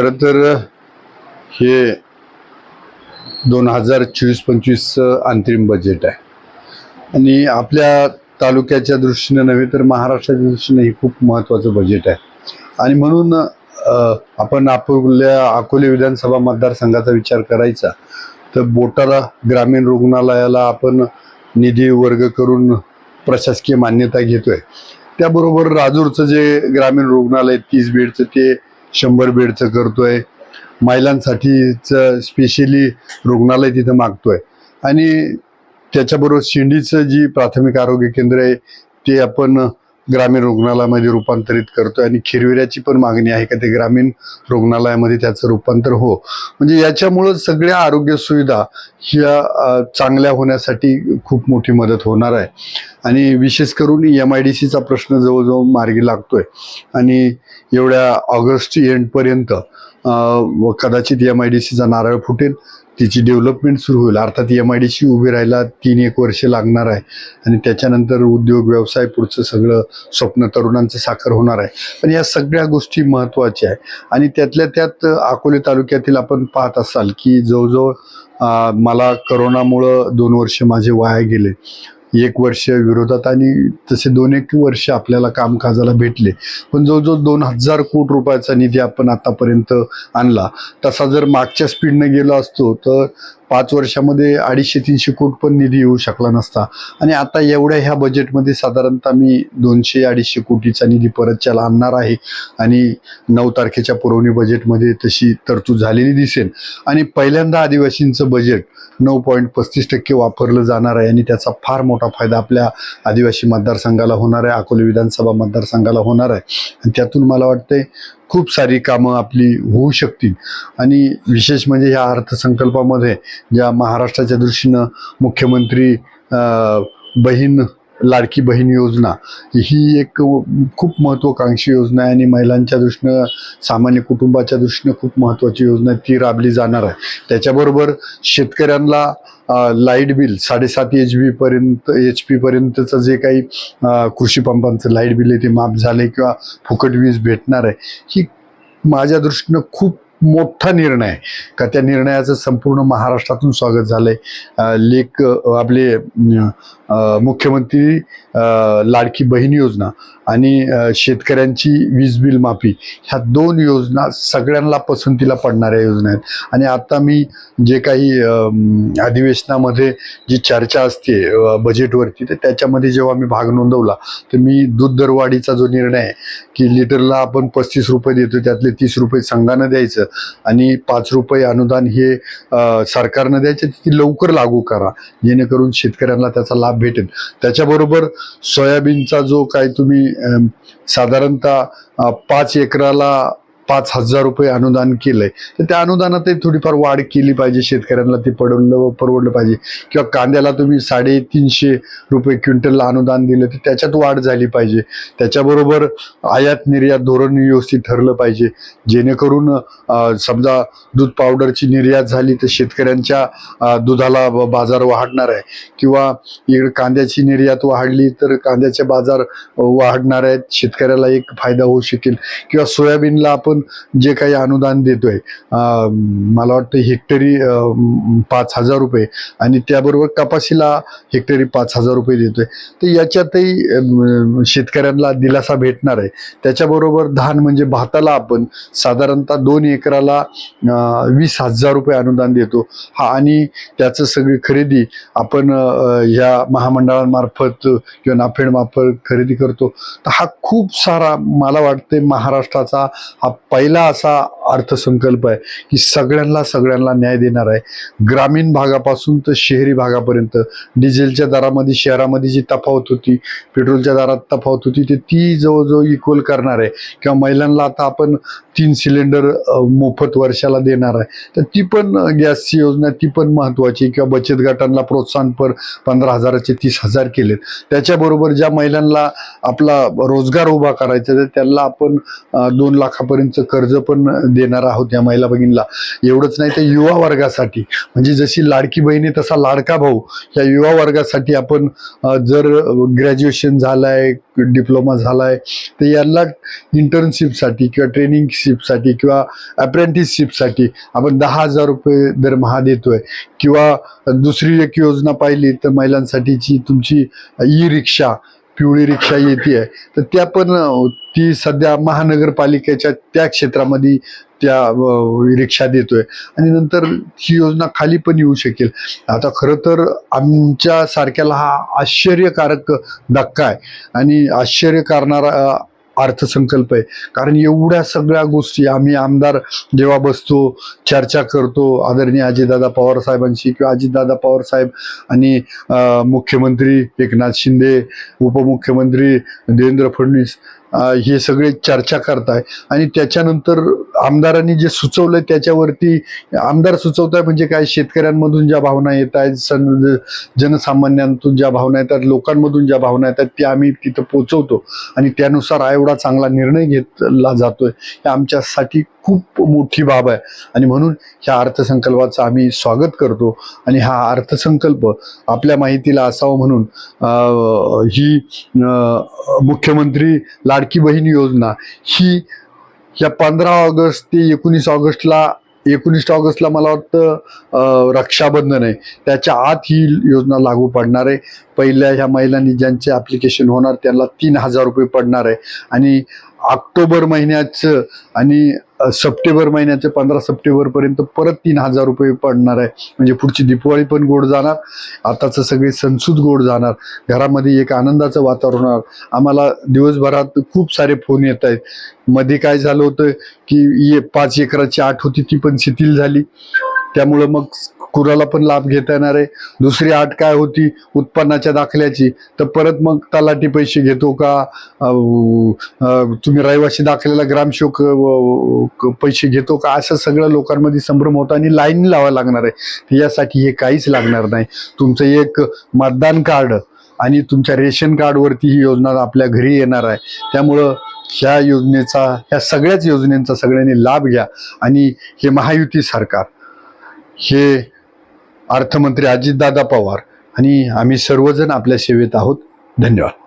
खरं तर हे दोन हजार चोवीस पंचवीसचं अंतरिम बजेट आहे. आणि आपल्या तालुक्याच्या दृष्टीनं नव्हे तर महाराष्ट्राच्या दृष्टीनं हे खूप महत्त्वाचं बजेट आहे. आणि म्हणून आपण आपल्या अकोले विधानसभा मतदारसंघाचा विचार करायचा. तर बोटाला ग्रामीण रुग्णालयाला आपण निधी वर्ग करून प्रशासकीय मान्यता घेतोय. त्याबरोबर राजूरचं जे ग्रामीण रुग्णालय तीस बेडचं ते शंभर बेडचं करतोय. महिलांसाठीचं स्पेशली रुग्णालय तिथं मागतोय. आणि त्याच्याबरोबर शिंडीचं जी प्राथमिक आरोग्य केंद्र आहे ते आपण ग्रामीण रुग्णालयामध्ये रूपांतरित करतोय आणि खिरविऱ्याची पण मागणी आहे का ते ग्रामीण रुग्णालयामध्ये त्याचं रूपांतर हो. म्हणजे याच्यामुळं सगळ्या आरोग्य सुविधा ह्या चांगल्या होण्यासाठी खूप मोठी मदत होणार आहे. आणि विशेष करून एम आय डी सीचा प्रश्न जवळजवळ मार्गी लागतोय. आणि एवढ्या ऑगस्ट एंडपर्यंत व कदाचित एम आय डी सीचा नारळ फुटेल तिची डेव्हलपमेंट सुरू होईल. अर्थात एम आय डी सी उभी राहायला तीन एक वर्ष लागणार आहे. आणि त्याच्यानंतर उद्योग व्यवसाय पुढचं सगळं स्वप्न तरुणांचं साखर होणार आहे. पण या सगळ्या गोष्टी महत्त्वाच्या आहे आणि त्यातल्या त्यात अकोले तालुक्यातील आपण पाहत असाल की जवळजवळ मला करोनामुळं दोन वर्ष माझे वाया गेले. एक वर्ष विरोधात आणि तसे दोन एक वर्ष आपल्याला कामकाजाला भेटले. पण जवळजवळ दोन हजार कोटी रुपयाचा निधी आपण आतापर्यंत आणला. तसा जर मागच्या स्पीडनं गेलो असतो तर पाच वर्षामध्ये अडीचशे तीनशे कोट पण निधी येऊ शकला नसता. आणि आता एवढ्या ह्या बजेटमध्ये साधारणतः मी दोनशे अडीचशे कोटीचा निधी परतच्याला आणणार आहे. आणि नऊ तारखेच्या पुरवणी बजेटमध्ये तशी तरतूद झालेली दिसेल. आणि पहिल्यांदा आदिवासींचं बजेट नऊ पॉईंट पस्तीस टक्के वापरलं जाणार आहे. आणि त्याचा फार मोठा फायदा आपल्या आदिवासी मतदारसंघाला होणार आहे. अकोले विधानसभा मतदारसंघाला होणार आहे. आणि त्यातून मला वाटतंय खूप सारी कामं आपली होऊ शकतील. आणि विशेष म्हणजे ह्या अर्थसंकल्पामध्ये ज्या महाराष्ट्राच्या दृष्टीनं मुख्यमंत्री बहीण लाडकी बहीण योजना ही एक खूप महत्त्वाकांक्षी योजना आहे आणि महिलांच्या दृष्टीनं सामान्य कुटुंबाच्या दृष्टीनं खूप महत्त्वाची योजना आहे. ती राबली जाणार आहे. त्याच्याबरोबर शेतकऱ्यांना लाइट बिल साडेसात एच बी पर्यंत एच पी पर्यंतचं जे काही कृषी पंपांचं लाइट बिल आहे ते माफ झाले किंवा फुकट वीज भेटणार आहे. ही माझ्या दृष्टीनं खूप मोठा निर्णय आहे. का त्या निर्णयाचं संपूर्ण महाराष्ट्रातून स्वागत झालंय. लेख आपले मुख्यमंत्री लाडकी बहीण योजना आणि शेतकऱ्यांची वीज बिल माफी ह्या दोन योजना सगळ्यांना पसंतीला पडणाऱ्या योजना आहेत. आणि आता मी जे काही अधिवेशनामध्ये जी चर्चा असते बजेटवरती तर त्याच्यामध्ये जेव्हा मी भाग नोंदवला तर मी दूध दरवाढीचा जो निर्णय आहे की लिटरला आपण पस्तीस रुपये देतो त्यातले तीस रुपये संघानं द्यायचं आणि पाच रुपये अनुदान हे सरकारनं द्यायचे ती लवकर लागू करा. जेणेकरून शेतकऱ्यांना त्याचा लाभ भेटेल. त्याच्याबरोबर सोयाबीनचा जो काही तुम्ही साधारणतः पाच एकराला पाच हजार रुपये अनुदान केलंय. तर त्या अनुदानातही थोडीफार वाढ केली पाहिजे शेतकऱ्यांना ते पडवलं परवडलं पाहिजे. किंवा कांद्याला तुम्ही साडेतीनशे रुपये क्विंटलला अनुदान दिलं तर त्याच्यात वाढ झाली पाहिजे. त्याच्याबरोबर आयात निर्यात धोरण व्यवस्थित ठरलं पाहिजे. जेणेकरून समजा दूध पावडरची निर्यात झाली तर शेतकऱ्यांच्या दुधाला बाजार वाढणार आहे. किंवा इकडे कांद्याची निर्यात वाढली तर कांद्याचे बाजार वाढणार आहेत. शेतकऱ्याला एक फायदा होऊ शकेल. किंवा सोयाबीनला आपण जे काही अनुदान देतोय मला वाटतं हेक्टरी पाच हजार रुपये आणि त्याबरोबर कपाशीला हेक्टरी पाच हजार रुपये देतोय. तर याच्यातही शेतकऱ्यांना दिलासा भेटणार आहे. त्याच्याबरोबर धान म्हणजे भाताला आपण साधारणतः दोन एकराला वीस हजार रुपये अनुदान देतो. हा आणि त्याचं सगळी खरेदी आपण ह्या महामंडळांमार्फत किंवा नाफेडमार्फत खरेदी करतो. तर हा खूप सारा मला वाटते महाराष्ट्राचा हा पहिला असा अर्थसंकल्प आहे की सगळ्यांना सगळ्यांना न्याय देणार आहे. ग्रामीण भागापासून तर शहरी भागापर्यंत डिझेलच्या दरामध्ये शहरामध्ये जी तफावत होती पेट्रोलच्या दरात तफावत होती ते ती जवळजवळ इक्वल करणार आहे. किंवा महिलांना आता आपण तीन सिलेंडर मोफत वर्षाला देणार आहे. तर ती पण गॅसची योजना ती पण महत्त्वाची किंवा बचत गटांना प्रोत्साहनपर पंधरा हजाराचे तीस हजार केलेत. त्याच्याबरोबर ज्या महिलांना आपला रोजगार उभा करायचा तर त्यांना आपण दोन लाखापर्यंत कर्ज पण देणार आहोत या महिला भगिनीला. एवढंच नाही तर युवा वर्गासाठी. म्हणजे जशी लाडकी बहिणी तसा लाडका भाऊ या युवा वर्गासाठी आपण जर ग्रॅज्युएशन झालाय डिप्लोमा झालाय तर यांना इंटर्नशिपसाठी किंवा ट्रेनिंगशिपसाठी किंवा अप्रेंटिसशिपसाठी आपण दहा हजार रुपये दरमहा देतोय. किंवा दुसरी एक योजना पाहिली तर महिलांसाठीची तुमची ई रिक्षा पिवळी रिक्षा येते आहे. तर त्या पण ती सध्या महानगरपालिकेच्या त्या क्षेत्रामध्ये त्या रिक्षा देतोय. आणि नंतर ही योजना खाली पण येऊ शकेल. आता खरं तर आमच्या सारख्याला हा आश्चर्यकारक धक्का आहे. आणि आश्चर्य करणारा अर्थसंकल्प आहे. कारण एवढ्या सगळ्या गोष्टी आम्ही आमदार जेव्हा बसतो चर्चा करतो आदरणीय अजितदादा पवार साहेबांशी किंवा अजितदादा पवार साहेब आणि मुख्यमंत्री एकनाथ शिंदे उपमुख्यमंत्री देवेंद्र फडणवीस हे सगळे चर्चा करताय. आणि त्याच्यानंतर आमदारांनी जे सुचवलंय त्याच्यावरती आमदार सुचवताय म्हणजे काय? शेतकऱ्यांमधून ज्या भावना येत आहेत जनसामान्यांतून ज्या भावना येतात लोकांमधून ज्या भावना येतात त्या आम्ही तिथं पोचवतो. आणि त्यानुसार हा एवढा चांगला निर्णय घेतला जातोय. हे आमच्यासाठी खूप मोठी बाब आहे. आणि म्हणून ह्या अर्थसंकल्पाचं आम्ही स्वागत करतो. आणि हा अर्थसंकल्प आपल्या माहितीला असावं म्हणून ही मुख्यमंत्री ला लाडकी बहीण योजना ही या पंधरा ऑगस्ट ते एकोणीस ऑगस्टला एकोणीस ऑगस्टला मला वाटतं रक्षाबंधन आहे. त्याच्या आत ही योजना लागू पडणार आहे. पहिल्या ह्या महिलांनी ज्यांचे ॲप्लिकेशन होणार त्यांना तीन हजार रुपये पडणार आहे. आणि ऑक्टोबर महिन्याचं आणि सप्टेंबर महिन्याचं पंधरा सप्टेंबरपर्यंत परत तीन हजार रुपये पडणार आहे. म्हणजे पुढची दिपवाळी पण गोड जाणार आताचं सगळे सणसूद गोड जाणार घरामध्ये एक आनंदाचं वातावरण होणार. आम्हाला दिवसभरात खूप सारे फोन येत आहेत. मध्ये काय झालं होतं की ये पाच एकराची आठ होती ती पण शिथिल झाली. त्यामुळं मग कुराला पण लाभ घेता येणार आहे. दुसरी आठ काय होती? उत्पन्नाच्या दाखल्याची. तर परत मग तलाठी पैसे घेतो का? तुम्ही रहिवासी दाखल्याला ग्रामसेवक क- पैसे घेतो का? असं सगळं लोकांमध्ये संभ्रम होता आणि लाईन लावा लागणार आहे. यासाठी हे काहीच लागणार नाही. तुमचं एक मतदान कार्ड आणि तुमच्या रेशन कार्डवरती ही योजना आपल्या घरी येणार आहे. त्यामुळं ह्या योजनेचा ह्या सगळ्याच योजनेचा सगळ्यांनी लाभ घ्या. आणि हे महायुती सरकार हे अर्थमंत्री अजितदादा पवार. आणि आम्ही सर्वजण आपल्या सेवेत आहोत. धन्यवाद.